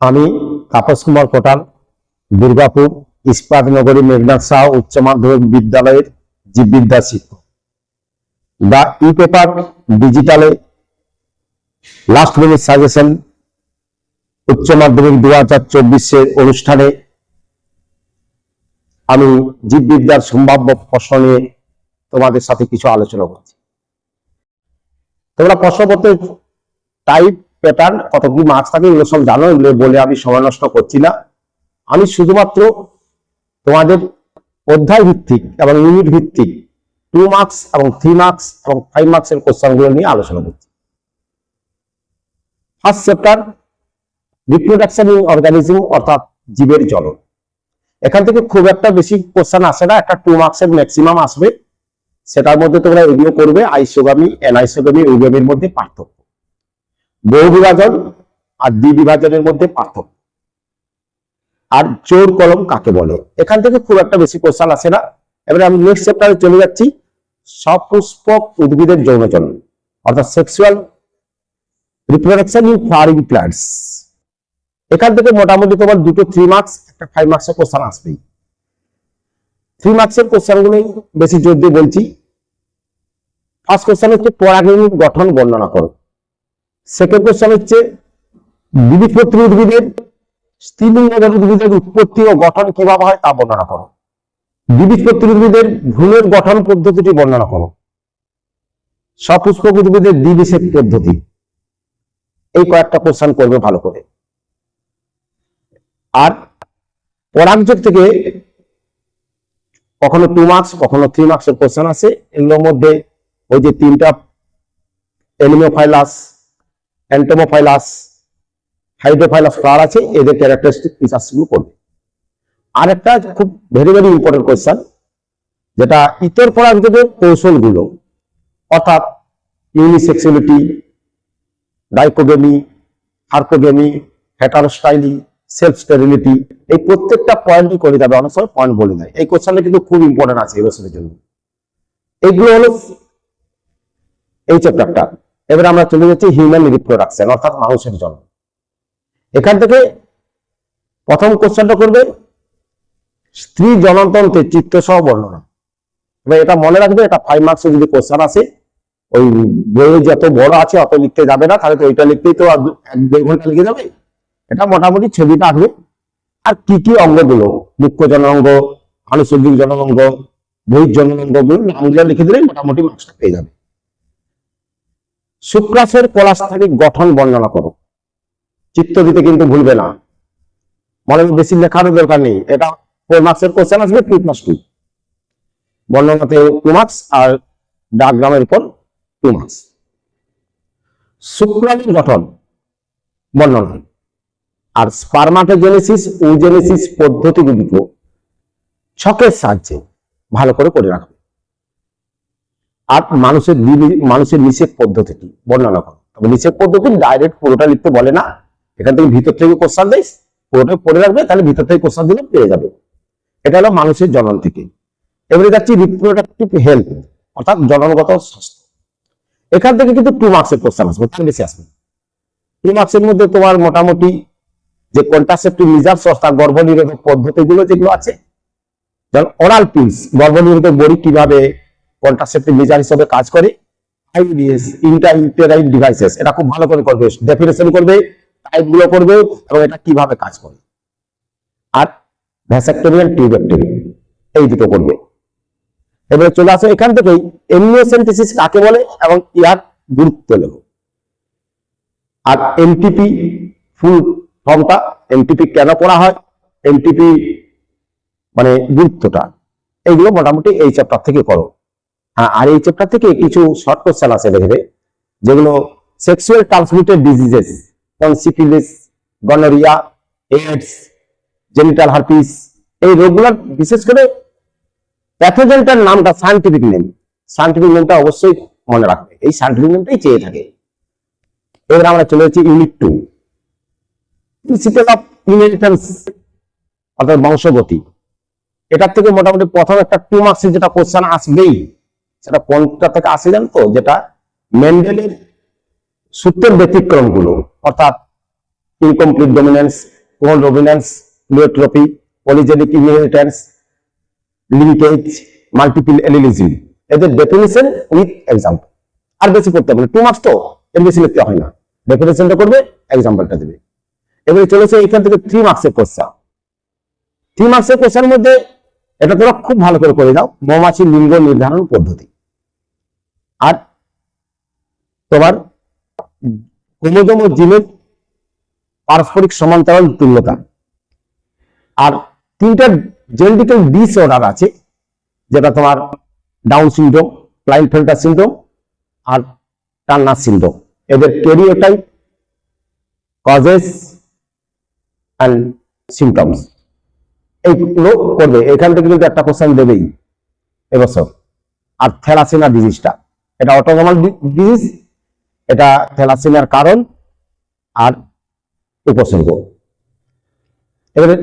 আমি তাপস কুমার কোটাল দুর্গাপুর ইস্পাত নগরী মেঘনাথ শাহ উচ্চ মাধ্যমিক বিদ্যালয়ের জীববিদ্যা শিক্ষক। দা ই পেপার ডিজিটালে লাস্ট মিনিট সাজেশন উচ্চ মাধ্যমিক দু হাজার চব্বিশের অনুষ্ঠানে আমি জীববিদ্যার সম্ভাব্য প্রশ্ন নিয়ে তোমাদের সাথে কিছু আলোচনা করছি। তোমরা প্রশ্নপত্রের টাইপ প্যাটার্ন কত কি মার্কস থাকে, এগুলো সব জানো, এগুলো বলে আমি সময় নষ্ট করছি না। আমি শুধুমাত্র তোমাদের অধ্যায় ভিত্তিক এবং ইউনিট ভিত্তিক টু মার্কস এবং থ্রি মার্কস এবং ফাইভ মার্কস এর কোশ্চেনগুলো নিয়ে আলোচনা করছি। First chapter reproduction in organism অর্থাৎ জীবের জনন। এখান থেকে খুব একটা বেশি কোশ্চেন আসে না, একটা টু মার্কস এর ম্যাক্সিমাম আসবে। সেটার মধ্যে তোমরা এগুলো করবে আইসোগামী এনআইসোগামী ইউগামীর মধ্যে পার্থক্য। বহু বিভাজন আর দ্বিবিভাজনের মধ্যে পার্থক্য। আর জোর কলম কাকে বলে? এখান থেকে খুব একটা বেশি কোশ্চেন আসে না। এবারে আমি নেক্সট চ্যাপ্টারে চলে যাচ্ছি। সপুষ্পক উদ্ভিদের যৌনজনন অর্থাৎ sexual reproduction in flowering plants এখান থেকে মোটামুটি তোমার দুটো থ্রি মার্কস একটা ফাইভ মার্কসের কোশ্চেন আসবেই। থ্রি মার্কসের কোশ্চেনগুলো বেশি জোর দিয়ে বলছি। ফার্স্ট কোশ্চেন হচ্ছে পরাগণিক গঠন বর্ণনা করো। সেকেন্ড কোশ্চেন হচ্ছে দ্বিবীজপত্রী উদ্ভিদের স্ত্রীলিঙ্গের উদ্ভিদের উৎপত্তি ও গঠন কীভাবে হয় তা বর্ণনা করো। দ্বিবীজপত্রী উদ্ভিদের ভ্রূণের গঠন পদ্ধতিটি বর্ণনা করো। সপুষ্পক উদ্ভিদের দ্বিবিষেক পদ্ধতি। এই কয়েকটা কোশ্চেন করবে ভালো করে। আর পরাগযোগ থেকে কখনো টু মার্কস কখনো থ্রি মার্কসের কোশ্চেন আছে এগুলোর মধ্যে ওই যে তিনটা এলিমোফাইলাস অ্যান্টোমোফাইলাস হাইড্রোফাইলাস ফ্লাওয়ার আছে, এদের ক্যারেক্টারিস্টিক ফিচার্সগুলো করবে। আর একটা খুব ভেরি ভেরি ইম্পর্টেন্ট কোয়েশ্চেন যেটা ইতর পরাগযোগের কৌশলগুলো, অর্থাৎ ইউনিসেক্সুয়ালিটি ডাইকোগেমি হার্কোগেমি হেটারোস্টাইলি সেলফ স্টেরিলিটি এই প্রত্যেকটা পয়েন্টই করে যাবে, অনেক সময় পয়েন্ট বলে দেয়। এই কোশ্চেনটা কিন্তু খুব ইম্পর্টেন্ট আছে এই বছরের জন্য। এগুলো হলো এই চ্যাপ্টারটা এবার আমরা চলে যাচ্ছি হিউম্যান রিপ্রোডাকশন অর্থাৎ মানুষের জন্ম। এখান থেকে প্রথম কোশ্চেনটা করবে, স্ত্রী জনতন্ত্রের চিত্ত সহ বর্ণনা। এবার এটা মনে রাখবে, এটা ফাইভ মার্কসে যদি কোশ্চেন আসে, ওই বইয়ে যত বড় আছে, অত লিখতে যাবে না, তাহলে তো ওইটা লিখতেই তো এক দেড় ঘণ্টা লিখে যাবে। এটা মোটামুটি ছবিটা আসবে। আর কি কি অঙ্গগুলো? মুখ্য জনঅঙ্গ আনুষঙ্গিক জনঅঙ্গ বহির জনঅঙ্গগুলো নামগুলো লিখে দিলে মোটামুটি মার্কসটা পেয়ে যাবে। শুক্রাশয়ের কলাস্থানিক গঠন বর্ণনা করো। চিত্ত দিতে কিন্তু ভুলবে না। মনে বেশি লেখারও দরকার নেই। এটা ফোর কোশ্চেন আসবে টু প্লাস টু বর্ণনাতে টু আর ডায়াগ্রামের উপর টু মার্কস শুক্রাণুর গঠন বর্ণনা। আর স্পারমাটোজেনেসিস ওজেনেসিস পদ্ধতিগুলিকে ছকের সাহায্যে ভালো করে করে রাখবে আর মানুষের মানুষের নিষেক পদ্ধতিটি বর্ণনা করো। তবে নিষেক পদ্ধতি ডাইরেক্ট পুরোটা লিখতে বলে না। এখান থেকে ভিতর থেকে কোশ্চান দেয়, পুরোটা পড়ে রাখবে, তাহলে ভিতর থেকে কোশ্চান দিলে পেয়ে যাবে। এটা হলো মানুষের জনন থেকে। এবারে যাচ্ছি রিপ্রোডাক্টিভ হেলথ অর্থাৎ জননগত স্বাস্থ্য। এখান থেকে কিন্তু টু মার্কসের কোশ্চান আসবে, তার বেশি আসবে টু মার্কসের মধ্যে তোমার মোটামুটি যে কন্ট্রাসেপ্টিভ মেজার্স অর্থাৎ গর্ভনিরোধক পদ্ধতিগুলো যেগুলো আছে, যেমন ওরাল পিলস গর্ভনিরোধক বড়ি কীভাবে কন্ট্রাসেপ্টিভ মেজার হিসেবে কাজ করে। আইডিএস ইন্টারইন্টারাইন ডিভাইসেস এটা খুব ভালো করে করবে ডেফিনেশন করবে টাইপগুলো করবে এবং এটা কীভাবে কাজ করে। আর ভ্যাসাক্টোরিয়াল টিউবেক্টরি এই দুটো করবে। এবারে চলে আসো এখান থেকেই এমনিওসেন্টেসিস কাকে বলে এবং ইয়ার গুরুত্ব লেখো। আর এমটিপি ফুল ফর্মটা এমটিপি কেন করা হয় এমটিপি মানে গুরুত্বটা এইগুলো মোটামুটি এই চ্যাপ্টার থেকে করো। আর এই চ্যাপ্টার থেকে কিছু শর্ট কোশ্চেন আছে দেখবে যেগুলো সেক্সুয়াল ট্রান্সমিটেড ডিজিজেস যেমন syphilis gonorrhoea AIDS genital herpes এই রোগগুলোর বিশেষ করে প্যাথোজেনটার নামটা সায়েন্টিফিক নেম সায়েন্টিফিক নেমটা অবশ্যই মনে রাখবে। এই সায়েন্টিফিক নেমটাই চেয়ে থাকে। এবার আমরা চলে যাচ্ছি unit two principle of inheritance অর্থাৎ বংশগতি। এটার থেকে মোটামুটি প্রথম একটা টু মার্কসের যেটা কোশ্চেন আসবেই। সেটা কোনটা থেকে আসে জানো তো, যেটা মেন্ডেলের সূত্রের ব্যতিক্রমগুলো অর্থাৎ incomplete dominance codominance pleiotropy polygenic inheritance linkage multiple allelism এদের ডেফিনিশন উইথ এক্সাম্পল আর বেশি করতে হবে টু মার্কস তো এর বেশি লিখতে হয় না। ডেফিনেশনটা করবে এক্সাম্পলটা দেবে। এবারে চলেছে এখান থেকে থ্রি মার্কসের কোশ্চেন থ্রি মার্কসের কোশ্চেনের মধ্যে এটা তোরা খুব ভালো করে করে দাও মৌমাছির লিঙ্গ নির্ধারণ পদ্ধতি। আর তোমার ক্রোমোজোম জিনের পারস্পরিক সমান্তরাল তুল্যতা। আর তিনটা জেনেটিক্যাল ডিসঅর্ডার আছে, যেটা তোমার ডাউন সিনড্রোম ক্লাইনফেল্টার সিনড্রোম আর টান্নার সিনড্রোম। এদের ক্যারিওটাইপ কজেস অ্যান্ড সিমটমস। এইগুলো করবে, এখান থেকে কিন্তু একটা কোশ্চেন দেবেই এবছর। আর থ্যালাসিনা ডিজিজটা। এটা অটোজমাল ডিজিজ এটা থ্যালাসিনার কারণ আর উপসর্গ। এবারে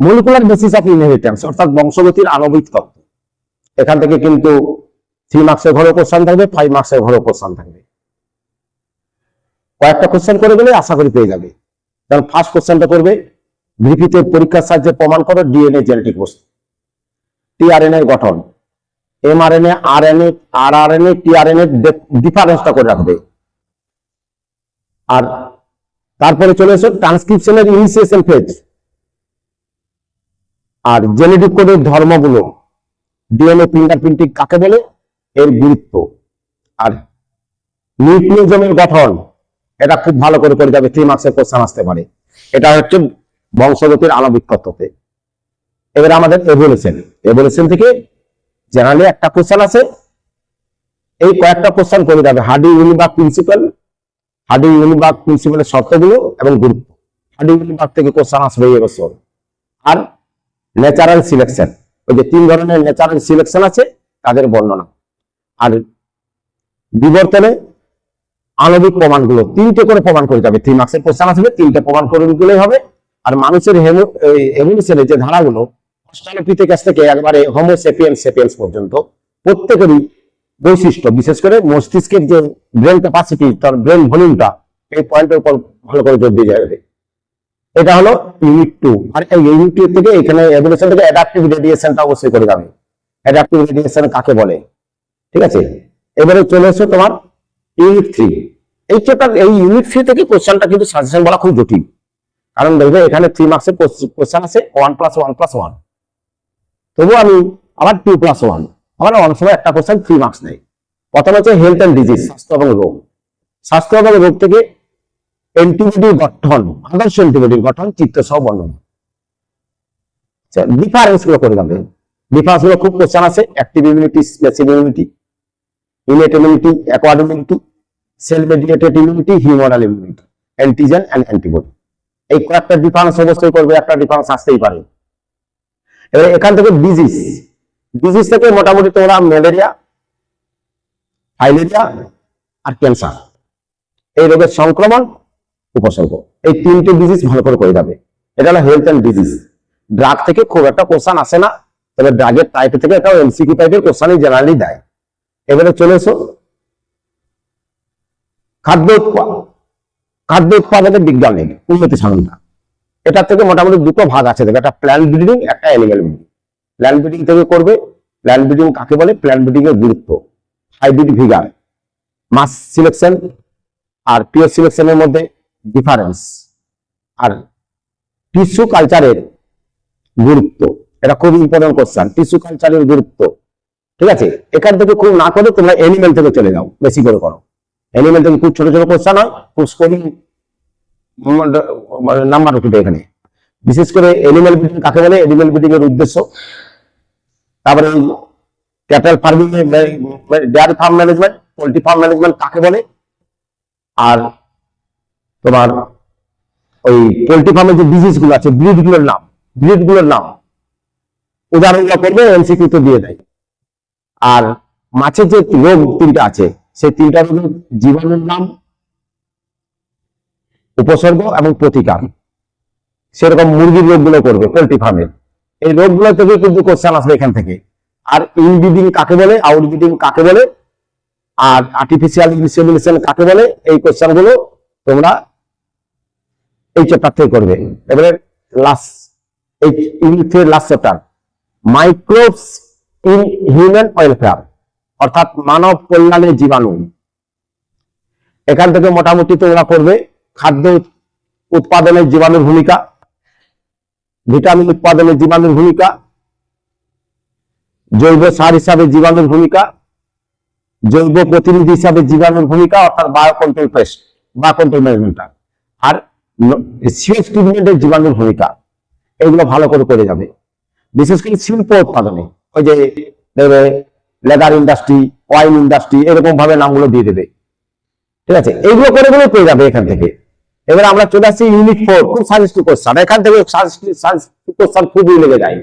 মলিকুলার বেসিস অফ ইনহেরিটেন্স অর্থাৎ বংশগতির আণবিক তত্ত্ব। এখান থেকে কিন্তু থ্রি মার্কসের ঘরে কোশ্চেন থাকবে ফাইভ মার্কসের ঘরে কোশ্চেন থাকবে। কয়েকটা কোশ্চেন করে গেলে আশা করি পেয়ে যাবে। কারণ ফার্স্ট কোশ্চেনটা করবে গ্রিফিথের পরীক্ষার সাহায্যে প্রমাণ করো ডিএনএ জেনেটিক বস্তু। টিআরএনএ গঠন। এমআরএনএ আরএনএ আর আরএনএ টিআরএনএ ডিফারেন্সটা করে রাখবে। আর তারপরে চলে এসো ট্রান্সক্রিপশনের ইনিশিয়েশন ফেজ আর জেনেটিক কোডের ধর্মগুলো ডিএনএ ফিঙ্গারপ্রিন্টিং কাকে বলে? এর গুরুত্ব। আর নিউক্লিওজমের গঠন, এটা খুব ভালো করে করে যাবে থ্রি মার্কসের কোশ্চেন আসতে পারে। এটা হচ্ছে বংশগতির আণবিক এবারে আমাদের এভলিউশন এভলিউশন থেকে জেনারেলি একটা কোশ্চেন আছে। এই কয়েকটা কোশ্চেন করে যাবে। Hardy Weinberg principle Hardy Weinberg প্রিন্সিপালের শর্তগুলো এবং গুরুত্ব। হার্ডি ইউনিবার্গ থেকে কোশ্চেন আসবে এই বছর। আর ন্যাচারাল সিলেকশন ওই যে তিন ধরনের ন্যাচারাল সিলেকশন আছে, তাদের বর্ণনা। আর বিবর্তনে আণবিক প্রমাণগুলো, তিনটে করে প্রমাণ করে যাবে। থ্রি মার্কসের কোশ্চেন আসবে, তিনটে প্রমাণ করে দিলেই হবে। আর মানুষের হেমো এভলিউশনের যে ধারাগুলো অস্ট্রালোপিথেকাস থেকে একবারে হোমো সেপিয়েন্স সেপিয়েন্স পর্যন্ত প্রত্যেকেরই বৈশিষ্ট্য। বিশেষ করে মস্তিষ্কের যে ব্রেন ক্যাপাসিটি তার ব্রেন ভলিউমটা এই পয়েন্টের উপর ভালো করে জোর দিয়ে যাবে। এটা হলো ইউনিট টু আর এই ইউনিট টু থেকে এখানে এভলিউশন থেকে অ্যাডাপটিভ রেডিয়েশনটা অবশ্যই করে যাবে। অ্যাডাপটিভ রেডিয়েশন কাকে বলে? ঠিক আছে? এবারে চলে এসো তোমার ইউনিট থ্রি এই চ্যাপ্টার এই ইউনিট থ্রি থেকে কোশ্চেনটা কিন্তু সাজেশন বলা খুব জটিল। কারণ দেখবে এখানে থ্রি মার্কসের কোশ্চেন আছে one plus one plus one তবু আমি আবার টু প্লাস ওয়ান আমার অনেক সময় একটা কোশ্চেন থ্রি মার্কস নেই। প্রথম হচ্ছে হেলথ অ্যান্ড ডিজিজ স্বাস্থ্য এবং রোগ। স্বাস্থ্য এবং রোগ থেকে অ্যান্টিবডি গঠন, আদর্শ অ্যান্টিবডির গঠন, চিত্ত সহ বর্ণনা। ডিফারেন্সগুলো করে যাবে ডিফারেন্সগুলো খুব কোশ্চেন আছে। Active immunity passive immunity innate immunity acquired immunity cell mediated immunity humoral immunity antigen and antibody এই কয়েকটা ডিফারেন্স অবশ্যই করবে, একটা ডিফারেন্স আসতেই পারে। এবার এখান থেকে ডিজিজ ডিজিজ থেকে মোটামুটি তোমরা ম্যালেরিয়া ফাইলেরিয়া আর ক্যান্সার এই রোগের সংক্রমণ উপসর্গ। এই তিনটে ডিজিজ ভালো করে করে যাবে। এটা হলো হেলথ অ্যান্ড ডিজিজ ড্রাগ থেকে খুব একটা কোশ্চান আসে না, তবে ড্রাগের টাইপ থেকে একটা এমসিকিউ টাইপের কোশ্চানই জেনারেলি দেয়। এবারে চলে এসো। খাদ্য উৎপাদন খাদ্য উৎপাদনের বিজ্ঞানের উন্নতি সাধনটা। এটা থেকে মোটামুটি দুটো ভাগ আছে। দেখো, একটা প্ল্যান ব্রিডিং একটা অ্যানিমেল ব্রিডিং প্ল্যান ব্রিডিং থেকে করবে প্ল্যান ব্রিডিং কাকে বলে? প্ল্যান ব্রিডিং এর গুরুত্ব। হাইব্রিড ভিগার মাস সিলেকশন আর পিওর সিলেকশনের মধ্যে ডিফারেন্স আর টিস্যু কালচারের গুরুত্ব। এটা খুব ইম্পর্টেন্ট কোশ্চেন টিস্যু কালচারের গুরুত্ব। ঠিক আছে? এখান থেকে খুব না করে তোমরা এনিমেল থেকে চলে যাও। বেশি করে করো। এনিমেল থেকে খুব ছোট ছোট কোশ্চেন হয়। খুব স্কোরিং নাম্বার উঠবে এখানে। বিশেষ করে এনিমেল ব্রিডিং কাকে বলে? এনিমেল ব্রিডিং এর উদ্দেশ্য। তারপরে cattle farming dairy farm management poultry farm management কাকে বলে? আর তোমার ওই পোলট্রি ফার্মের যে ডিজিজগুলো আছে ব্রিডগুলোর নাম। ব্রিডগুলোর নাম। উদাহরণগুলো করবে এমসিকিউ তো দিয়ে দেয়। আর মাছের যে রোগ তিনটা আছে, সেই তিনটা রোগের জীবাণুর নাম উপসর্গ এবং প্রতিকার। সেরকম মুরগির রোগগুলো করবে, পোল্ট্রি ফার্মের এই রোগগুলো থেকে কিন্তু কোশ্চেন আসবে এখান থেকে। আর ইনব্রিডিং কাকে বলে? আউটব্রিডিং কাকে বলে? আর আর্টিফিশিয়াল ইনসেমিনেশন কাকে বলে? এই কোশ্চেনগুলো তোমরা এই চ্যাপ্টার থেকে করবে। এবারে লাস্ট এই last chapter microbes in human welfare অর্থাৎ মানব কল্যাণের জীবাণু। এখান থেকে মোটামুটি তোমরা করবে খাদ্য উৎপাদনের জীবাণুর ভূমিকা, ভিটামিন উৎপাদনের জীবাণুর ভূমিকা, জৈব সার হিসাবে জীবাণুর ভূমিকা, জৈব প্রতিনিধি হিসাবে জীবাণুর ভূমিকা, অর্থাৎ বায়ো কন্ট্রোল পেস্ট বা কন্ট্রোল ম্যানেজমেন্টটা আর ট্রিটমেন্টের জীবাণুর ভূমিকা এগুলো ভালো করে করে যাবে। বিশেষ করে শিল্প উৎপাদনে, ওই যে দেখবে লেদার ইন্ডাস্ট্রি ওয়াইন ইন্ডাস্ট্রি এরকম ভাবে নামগুলো দিয়ে দেবে। ঠিক আছে? এইগুলো করে গুলো পেয়ে যাবে এখান থেকে। এবার আমরা চলে আসছি ইউনিট ফোর খুব সাজেস্টিভ কোশ্চান এখান থেকে সাজেস্টিভ কোশ্চান খুবই লেগে যায়।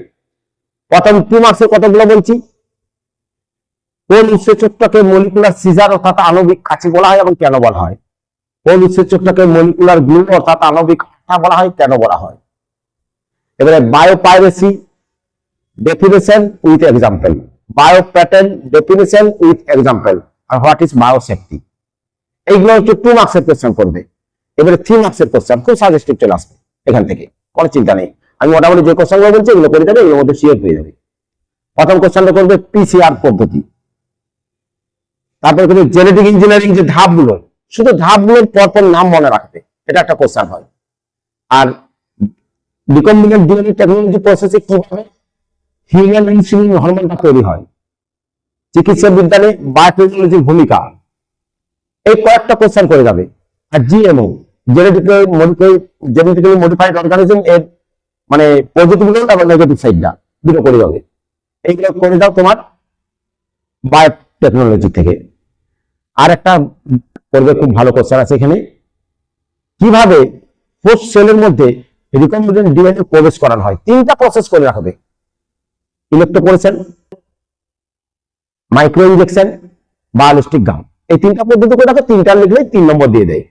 প্রথম টু মার্কসের কতগুলো বলছি? কোন উৎসেচকটাকে মলিকুলার সিজার অর্থাৎ আণবিক কাছে বলা হয় এবং কেন বলা হয়? কোন উৎসেচকটাকে মলিকুলার গ্লু অর্থাৎ আণবিক আঠা বলা হয়, কেন বলা হয়? এবারে biopiracy definition with example bio patent definition with example R what is biosafety এইগুলো হচ্ছে টু মার্কসের কোশ্চেন করবে। এবারে থ্রি মার্কসের কোশ্চেন খুব সাজেস্টিভ চলে আসবে এখান থেকে, কোনো চিন্তা নেই। আমি মোটামুটি যে কোশ্চেনগুলো বলছি এগুলো করে দেবে এগুলোর মধ্যে শিওর হয়ে যাবে। প্রথম কোশ্চেনটা করবে পিসিআর পদ্ধতি। তারপরে করবে জেনেটিক ইঞ্জিনিয়ারিং যে ধাপগুলো, শুধু ধাপগুলোর পরপর নাম মনে রাখবে, এটা একটা কোশ্চেন হয়। আর রিকম্বিনেন্ট ডিএনএ টেকনোলজি প্রসেসে কীভাবে হিউম্যান ইনসুলিন হরমোনটা তৈরি হয়? চিকিৎসা বিজ্ঞানে বায়োটেকনোলজির ভূমিকা। এই কয়েকটা কোশ্চেন করে যাবে। আর GMO genetically genetically modified organism এর মানে পজিটিভগুলো এবং নেগেটিভ সাইডটা দুটো করে যাবে এইগুলো করে দাও তোমার বায়োটেকনোলজি থেকে। আর একটা করবে খুব ভালো কোশ্চেন আছে এখানে। কীভাবে কোষ সেলের মধ্যে ডিএনএ প্রবেশ করানো হয়? তিনটা প্রসেস করে রাখবে। ইলেকট্রোপোরেশন মাইক্রো ইনজেকশন বায়োলিস্টিক গাম এই তিনটা পদ্ধতি করে রাখো, তিনটা লিখলে তিন নম্বর দিয়ে দেয়।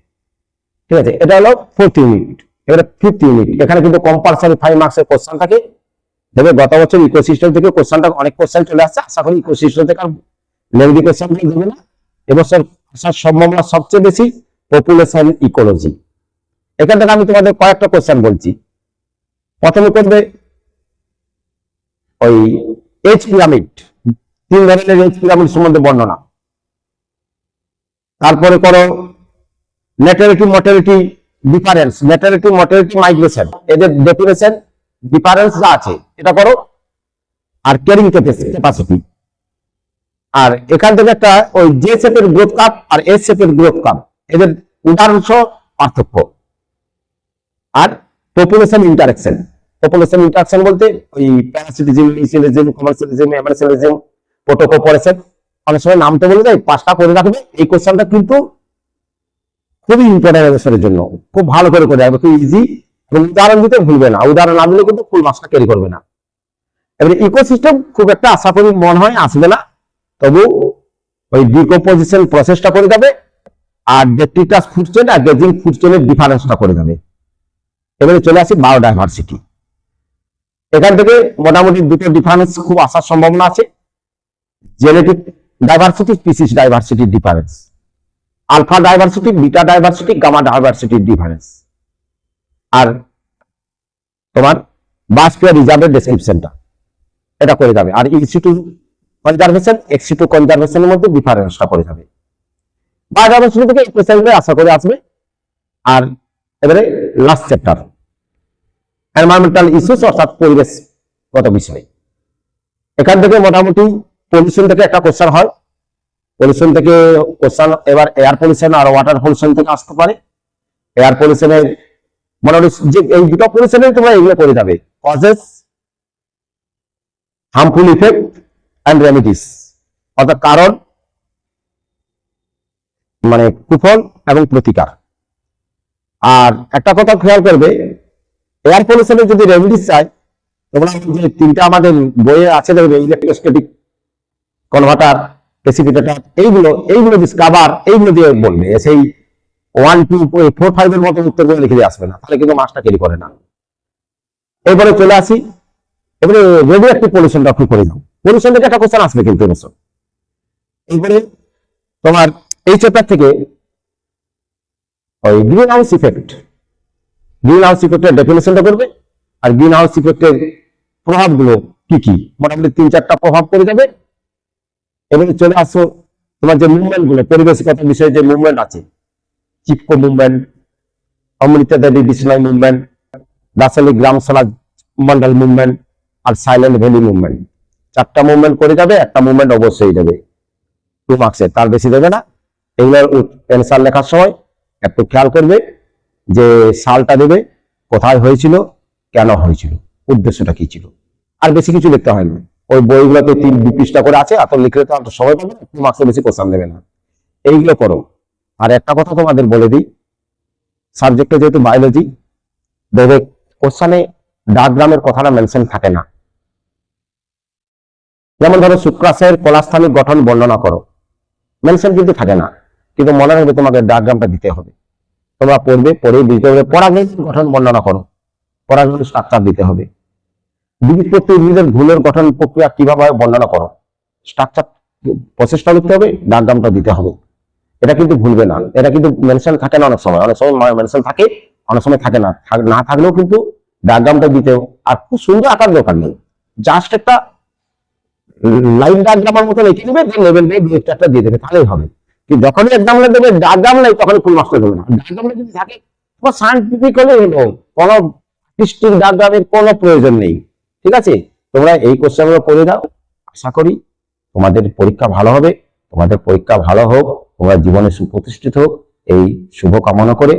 ঠিক আছে? এটা হলো ফোর্থ ইউনিট এবারে ফিফথ ইউনিট এখানে কিন্তু কম্পালসারি ফাইভ মার্কসের কোশ্চেন থাকে। দেখবে গত বছর ইকোসিস্টেম থেকে কোশ্চেনটা অনেক কোশ্চেন চলে আসছে। আশা করি ইকোসিস্টেম থেকে আর লেন্দি কোশ্চেন দেবে না। এবছর আসার সম্ভাবনা সবচেয়ে বেশি পপুলেশন ইকোলজি এখান থেকে আমি তোমাদের কয়েকটা কোশ্চেন বলছি। প্রথমে করবে ওই এইচ পিরামিড তিন ধরনের এইচ পিরামিড সম্বন্ধে বর্ণনা। তারপরে করো natality mortality difference natality mortality migration এদের ডেফিনেশন ডিফারেন্স যা আছে, এটা করো, আর ক্যারিং ক্যাপাসিটি আর এখান থেকে একটা ওই জে শেপের গ্রোথ কাপ আর এস শেপের গ্রোথ কাপ এদের উদাহরণ সহ পার্থক্য। আর পপুলেশন ইন্টারাকশন পপুলেশন ইন্টারাকশন বলতে ওই প্যারাসিটিজম লিসিলিজম কমার্সিয়ালিজম এমার্সিয়ালিজম প্রোটোকোপরেশন অনেক সময় নাম তো বলে দেয়, পাঁচটা করে রাখবে, এই কোশ্চেনটা কিন্তু খুবই ইম্পর্টেন্ট এবছরের জন্য। খুব ভালো করে করে রাখবে খুব ইজি এবং উদাহরণ দিতে ভুলবে না। উদাহরণ না দিলে কিন্তু ফুল মাসটা ক্যারি করবে না। এবারে ইকোসিস্টেম খুব একটা আশা করি মনে হয়, আসবে না। তবু ওই ডিকম্পোজিশন প্রসেসটা করে যাবে। আর ডেট্রিটাস ফুড চেন আর গেজিং ফুড চেনের ডিফারেন্সটা করে যাবে। এবারে চলে আসি বায়োডাইভার্সিটি এখান থেকে মোটামুটি দুটো ডিফারেন্স খুব আসার সম্ভাবনা আছে। Genetic diversity species ডাইভার্সিটির difference alpha diversity beta diversity gamma ডাইভার্সিটির difference আর তোমার বাস্কিয়ার রিজার্ভের ডেসক্রিপশনটা এটা করে যাবে। আর ইনস্টিটু কনজারভেশন এক্সিটু কনজারভেশনের মধ্যে ডিফারেন্সটা করে যাবে। বায়োডাইভার্সিটি থেকে এই আশা করে আসবে। আর এবারে লাস্ট চ্যাপ্টার এনভায়রনমেন্টাল ইস্যুস অর্থাৎ পরিবেশগত বিষয়। এখান থেকে মোটামুটি পলিউশন থেকে একটা কোশ্চেন হয়। পলিউশন থেকে কোশ্চেন এবার এয়ার পলিউশন আর ওয়াটার পলিউশন থেকে আসতে পারে। এয়ার পলিউশনের মোটামুটি যে এই দুটো পলিউশনের তোমরা এগুলো করে যাবে। Causes harmful effect and remedies অর্থাৎ কারণ মানে কুফল এবং প্রতিকার। আর একটা কথা খেয়াল করবে এয়ার পলিউশনের যদি রেমিডিস চাই তোমরা যে তিনটা আমাদের বইয়ে আছে দেখবে ইলেকট্রোস্ট্যাটিক কনভার্টার প্রেসিপিটেটার এইগুলো এইগুলো ডিসকাভার এইগুলো দিয়ে বলবে। সেই ওয়ান টু ফোর ফাইভ এর মতো উত্তর লিখে দিয়ে আসবে না। তাহলে কিন্তু মাসটা ক্যারি করে না। এবারে চলে আসি। এবারে রেডিও একটি পলিউশনটা একটু করে দাও পলিউশন থেকে একটা কোশ্চেন আসবে কিন্তু এবছর এবারে তোমার এই চ্যাপ্টার থেকে ওই greenhouse effect greenhouse ইফেক্টের ডেফিনেশনটা করবে। আর গ্রিন হাউস ইফেক্টের প্রভাবগুলো কি কি? মোটামুটি তিন চারটা প্রভাব পড়ে যাবে। এবারে চলে আসো তোমার যে মুভমেন্টগুলো পরিবেশগত বিষয়ে যে মুভমেন্ট আছে Chipko movement Amrita Devi Bishnoi movement Dasholi Gram Samaj Mandal movement আর সাইলেন্ট ভ্যালি মুভমেন্ট চারটা মুভমেন্ট করে যাবে, একটা মুভমেন্ট অবশ্যই দেবে। টু মার্কসের তার বেশি দেবে না। এগুলোর অ্যান্সার লেখার সময় একটু খেয়াল করবে যে সালটা দেবে, কোথায় হয়েছিল, কেন হয়েছিল, উদ্দেশ্যটা কি ছিল। আর বেশি কিছু লিখতে হয় না। ওই বইগুলোতে তিন পৃষ্ঠা করে আছে এত লিখলে তো আর সময় পাবে না মার্কসে বেশি কোশ্চান দেবে না। এইগুলো করো। আর একটা কথা তোমাদের বলে দিই সাবজেক্টে যেহেতু বায়োলজি দেবে কোশ্চানে ডায়াগ্রামের কথাটা মেনশন থাকে না। যেমন ধরো শুক্রাশয়ের কলাস্থানিক গঠন বর্ণনা করো। মেনশন কিন্তু থাকে না, কিন্তু মনে রাখবে তোমাকে ডায়াগ্রামটা দিতে হবে। তোমরা পড়বে, পড়ে দিতে হবে পরাগের গঠন বর্ণনা করো। পরাগের স্ট্রাকচার দিতে হবে। দ্বিবীজপত্রী উদ্ভিদের ঘুলের গঠন প্রক্রিয়া কীভাবে বর্ণনা করো? স্ট্রাকচার প্রসেসটা লিখতে হবে ডায়াগ্রামটা দিতে হবে। এটা কিন্তু ভুলবে না। এটা কিন্তু মেনশন থাকে না অনেক সময়। অনেক সময় মেনশন থাকে, অনেক সময় থাকে না। না থাকলেও কিন্তু ডায়াগ্রামটা দিতে আর খুব সুন্দর আকার দরকার নেই। জাস্ট একটা লাইন ডায়াগ্রামের মতো লিখে দেন লেভেল দিয়ে দু একটা দিয়ে দেবে। তাহলেই হবে। কিন্তু যখনই এক্সাম দেবে ডায়াগ্রাম নেই তখন ফুল মাস্টার দেবে না। ডায়াগ্রাম যদি থাকে তোমার সায়েন্টিফিক হলে কোনো ডায়াগ্রামের কোনো প্রয়োজন নেই। ঠিক আছে? তোমরা এই কোশ্চেনগুলো পড়ে দাও আশা করি তোমাদের পরীক্ষা ভালো হবে। তোমাদের পরীক্ষা ভালো হোক, তোমরা জীবনে সুপ্রতিষ্ঠিত হোক। এই শুভ কামনা করে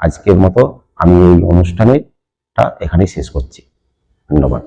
আজকের মতো আমি এই অনুষ্ঠানেটা এখানেই শেষ করছি। ধন্যবাদ।